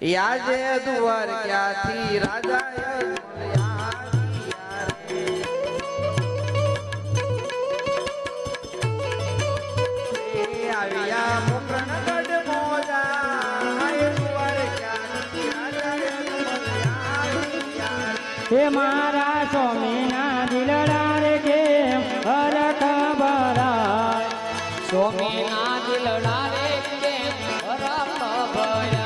યાજે દુવર ક્યાંથી? રાજા આવ્યા મુકરણગઢ મોજા એ દુવાર ક્યાંથી રાજા હે મારા સ્વામીના દિલડા રે કે હર ભરાય? સ્વામીના દિલડા રે કે હર ભર્યા?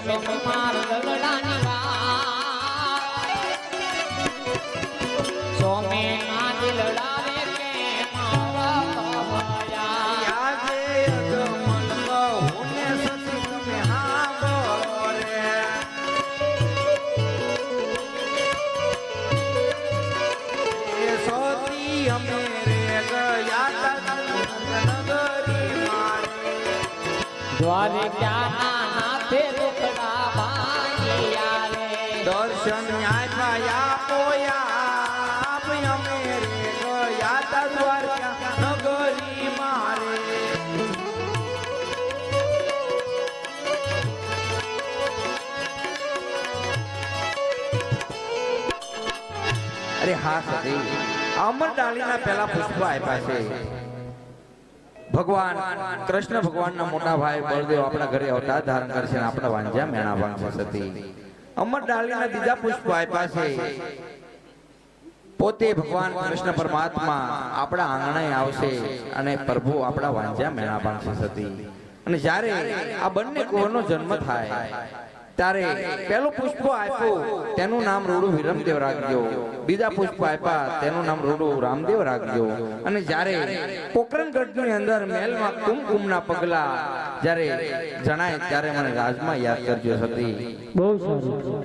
ભરાય કરો સ્વામી તમાર દલડાની વાત સ્વામીના દિલડા રે કેમ હરખ ભર્યા યાજે અગમન કહુને સતી તમે હાંભળો રે એ સોતી અમે રે ગયા તા નગરી મારે અરે હા, સતી. અમર ડાળીના પહેલા ભગવાન, કૃષ્ણ ભગવાનના મોટા ભાઈ બળદેવ આપણા ઘરે અવતાર ધારણ કરશે આપણા વાંજ્યા મેણા વાંચશે સતી. અમર ડાળીના બીજા પુષ્પ આપ્યા છે. પોતે ભગવાન કૃષ્ણ પરમાત્મા આપણા આંગણે આવશે અને પ્રભુ આપણા વાંજ્યા મેળા સતી. અને જ્યારે આ બંને કુંવરનો જન્મ થાય ત્યારે પેલું પુષ્પ આપ્યું, તેનું નામ રૂડું વિરમદેવ રાખજો બીજા પુષ્પ આપ્યા, તેનું નામ રૂડું રામદેવ રાખજો અને જ્યારે પોકરણગઢની અંદર મહેલમાં કુમકુમના પગલા જ્યારે જણાય, ત્યારે મને રાજમાં યાદ કરજો સતી. બહુ સારું.